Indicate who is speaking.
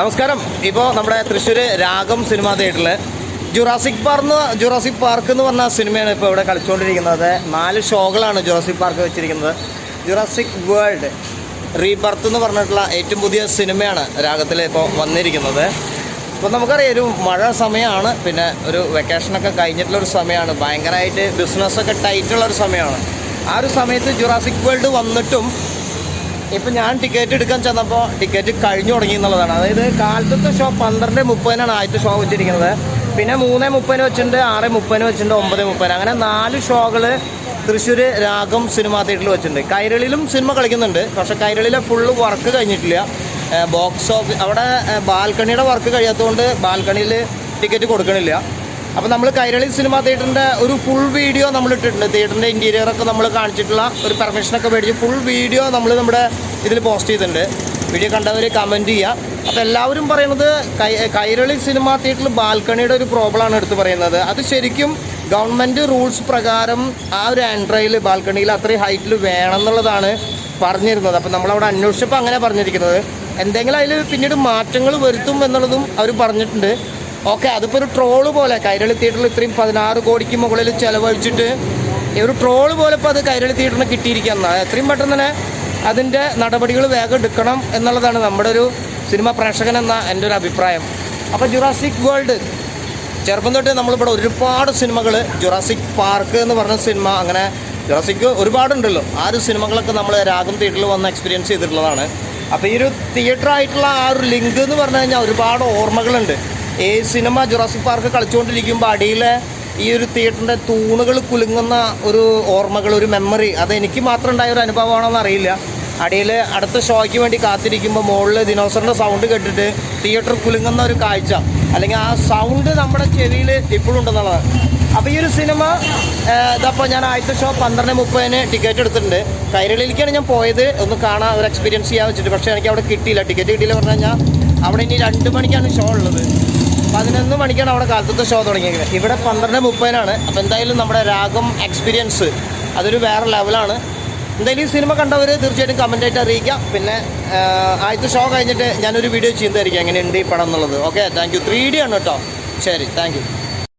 Speaker 1: നമസ്കാരം. ഇപ്പോൾ നമ്മുടെ തൃശ്ശൂർ രാഗം സിനിമാ തിയേറ്ററിൽ ജുറാസിക് പാർക്ക് ജുറാസിക് പാർക്ക് എന്ന് പറഞ്ഞ സിനിമയാണ് ഇപ്പോൾ ഇവിടെ കളിച്ചുകൊണ്ടിരിക്കുന്നത് നാല് ഷോകളാണ് ജുറാസിക് പാർക്ക് വെച്ചിരിക്കുന്നത്. ജുറാസിക് വേൾഡ് റീബർത്ത് എന്ന് പറഞ്ഞിട്ടുള്ള ഏറ്റവും പുതിയ സിനിമയാണ് രാഗത്തിൽ ഇപ്പോൾ വന്നിരിക്കുന്നത്. ഇപ്പോൾ നമുക്കറിയാം ഒരു മഴ സമയമാണ് പിന്നെ ഒരു വെക്കേഷനൊക്കെ കഴിഞ്ഞിട്ടുള്ള ഒരു സമയമാണ് ഭയങ്കരമായിട്ട് ബിസിനസ്സൊക്കെ ടൈറ്റുള്ള ഒരു സമയമാണ് ആ ഒരു സമയത്ത് ജുറാസിക് വേൾഡ് വന്നിട്ടും ഇപ്പം ഞാൻ ടിക്കറ്റ് എടുക്കാൻ ചെന്നപ്പോൾ ടിക്കറ്റ് കഴിഞ്ഞു തുടങ്ങി എന്നുള്ളതാണ്. അതായത് കാലത്തത്തെ ഷോ പന്ത്രണ്ട് മുപ്പതിനാണ് ആദ്യത്തെ ഷോ വെച്ചിരിക്കുന്നത്. പിന്നെ മൂന്ന് മുപ്പതിന് വെച്ചിട്ടുണ്ട് ആറ് മുപ്പതിന് വെച്ചിട്ടുണ്ട് ഒമ്പത് മുപ്പതിന്. അങ്ങനെ നാല് ഷോകൾ തൃശ്ശൂർ രാഗം സിനിമാ തിയേറ്ററിൽ വെച്ചിട്ടുണ്ട്. കൈരളിയിലും സിനിമ കളിക്കുന്നുണ്ട്. പക്ഷേ കൈരളിയിലെ ഫുള്ള് വർക്ക് കഴിഞ്ഞിട്ടില്ല. ബോക്സ് ഓഫീസ് അവിടെ ബാൽക്കണിയുടെ വർക്ക് കഴിയാത്തതുകൊണ്ട് ബാൽക്കണിയിൽ ടിക്കറ്റ് കൊടുക്കണില്ല. അപ്പോൾ നമ്മൾ കൈരളി സിനിമ തിയേറ്ററിന്റെ ഒരു ഫുൾ വീഡിയോ നമ്മൾ ഇട്ടിട്ടുണ്ട്. തിയേറ്ററിന്റെ ഇന്റീരിയറൊക്കെ നമ്മൾ കാണിച്ചിട്ടുള്ള ഒരു പെർമിഷനൊക്കെ മേടിച്ച് ഫുൾ വീഡിയോ നമ്മൾ നമ്മുടെ ഇതിൽ പോസ്റ്റ് ചെയ്തിട്ടുണ്ട്. വീഡിയോ കണ്ടവർ കമന്റ് ചെയ്യുക അപ്പോൾ എല്ലാവരും പറയുന്നത് കൈരളി സിനിമ തിയേറ്ററിൽ ബാൽക്കണിയുടെ ഒരു പ്രോബ്ലമാണ് എടുത്ത് പറയുന്നത്. അത് ശരിക്കും ഗവൺമെന്റ് റൂൾസ് പ്രകാരം ആ ഒരു ആൻഡ്രയിൽ ബാൽക്കണിയിൽ അത്രയും ഹൈറ്റിൽ വേണം എന്നുള്ളതാണ് പറഞ്ഞിരുന്നത്. അപ്പോൾ നമ്മളവിടെ അന്വേഷിച്ചപ്പോൾ അങ്ങനെ പറഞ്ഞിരിക്കുന്നത്. എന്തെങ്കിലും അതിൽ പിന്നീട് മാറ്റങ്ങൾ വരുത്തും എന്നുള്ളതും അവർ പറഞ്ഞിട്ടുണ്ട്. ഓക്കെ അതിപ്പോൾ ഒരു ട്രോൾ പോലെ കൈരളി തിയേറ്ററിൽ ഇത്രയും പതിനാറ് കോടിക്ക് മുകളിൽ ചിലവഴിച്ചിട്ട് ഒരു ട്രോൾ പോലെ ഇപ്പോൾ അത് കൈരളി തിയേറ്ററിന് കിട്ടിയിരിക്കുന്ന എത്രയും പെട്ടെന്ന് തന്നെ അതിന്റെ നടപടികൾ വേഗം എടുക്കണം എന്നുള്ളതാണ് നമ്മുടെ ഒരു സിനിമ പ്രേക്ഷകൻ എന്ന എന്റെ ഒരു അഭിപ്രായം. അപ്പോൾ ജുറാസിക് വേൾഡ് ചെറുപ്പം തൊട്ട് നമ്മളിവിടെ ഒരുപാട് സിനിമകൾ ജുറാസിക് പാർക്ക് എന്ന് പറഞ്ഞ സിനിമ അങ്ങനെ ജുറാസിക് ഒരുപാടുണ്ടല്ലോ. ആ ഒരു സിനിമകളൊക്കെ നമ്മൾ രാഗം തിയേറ്ററിൽ വന്ന് എക്സ്പീരിയൻസ് ചെയ്തിട്ടുള്ളതാണ്. അപ്പോൾ ഈ ഒരു തിയേറ്റർ ആയിട്ടുള്ള ആ ഒരു ലിങ്ക് എന്ന് പറഞ്ഞു കഴിഞ്ഞാൽ ഒരുപാട് ഓർമ്മകളുണ്ട്. ഈ സിനിമ ജുറാസിക് പാർക്ക് കളിച്ചുകൊണ്ടിരിക്കുമ്പോൾ അടിയിലെ ഈ ഒരു തിയേറ്ററിന്റെ തൂണുകൾ കുലുങ്ങുന്ന ഒരു ഓർമ്മകൾ ഒരു മെമ്മറി അത് എനിക്ക് മാത്രം ഉണ്ടായ ഒരു അനുഭവമാണോ അറിയില്ല. അടിയിൽ അടുത്ത ഷോയ്ക്ക് വേണ്ടി കാത്തിരിക്കുമ്പോൾ മുകളിൽ ദിനോസറിന്റെ സൗണ്ട് കേട്ടിട്ട് തിയേറ്റർ കുലുങ്ങുന്ന ഒരു കാഴ്ച. അല്ലെങ്കിൽ ആ സൗണ്ട് നമ്മുടെ ചെവിയിൽ ഇപ്പോഴും ഉണ്ടെന്നുള്ളതാണ്. അപ്പോൾ ഈ ഒരു സിനിമ ഇതപ്പോൾ ഞാൻ ആദ്യത്തെ ഷോ പന്ത്രണ്ട് മുപ്പതിന് ടിക്കറ്റ് എടുത്തിട്ടുണ്ട്. കൈരളിയിലേക്കാണ് ഞാൻ പോയത്. ഒന്ന് കാണാൻ ഒരു എക്സ്പീരിയൻസ് ചെയ്യാൻ വെച്ചിട്ട്. പക്ഷേ എനിക്ക് അവിടെ കിട്ടിയില്ല. ടിക്കറ്റ് കിട്ടിയില്ല പറഞ്ഞു കഴിഞ്ഞാൽ അവിടെ ഇനി രണ്ട് മണിക്കാണ് ഷോ ഉള്ളത്. പതിനൊന്ന് മണിക്കാണ് അവിടെ കാലത്തത്തെ ഷോ തുടങ്ങിയത് ഇവിടെ പന്ത്രണ്ട് മുപ്പതിനാണ്. അപ്പോൾ എന്തായാലും നമ്മുടെ രാഗം എക്സ്പീരിയൻസ് അതൊരു വേറെ ലെവലാണ് എന്തായാലും ഈ സിനിമ കണ്ടവർ തീർച്ചയായിട്ടും കമന്റ് ആയിട്ട് അറിയിക്കാം. പിന്നെ ആദ്യത്തെ ഷോ കഴിഞ്ഞിട്ട് ഞാനൊരു വീഡിയോ ചെയ്യുന്നതായിരിക്കും. എങ്ങനെയുണ്ട് ഈ പടം എന്നുള്ളത്. Okay thank you three D ആണ് കേട്ടോ. ശരി താങ്ക് യു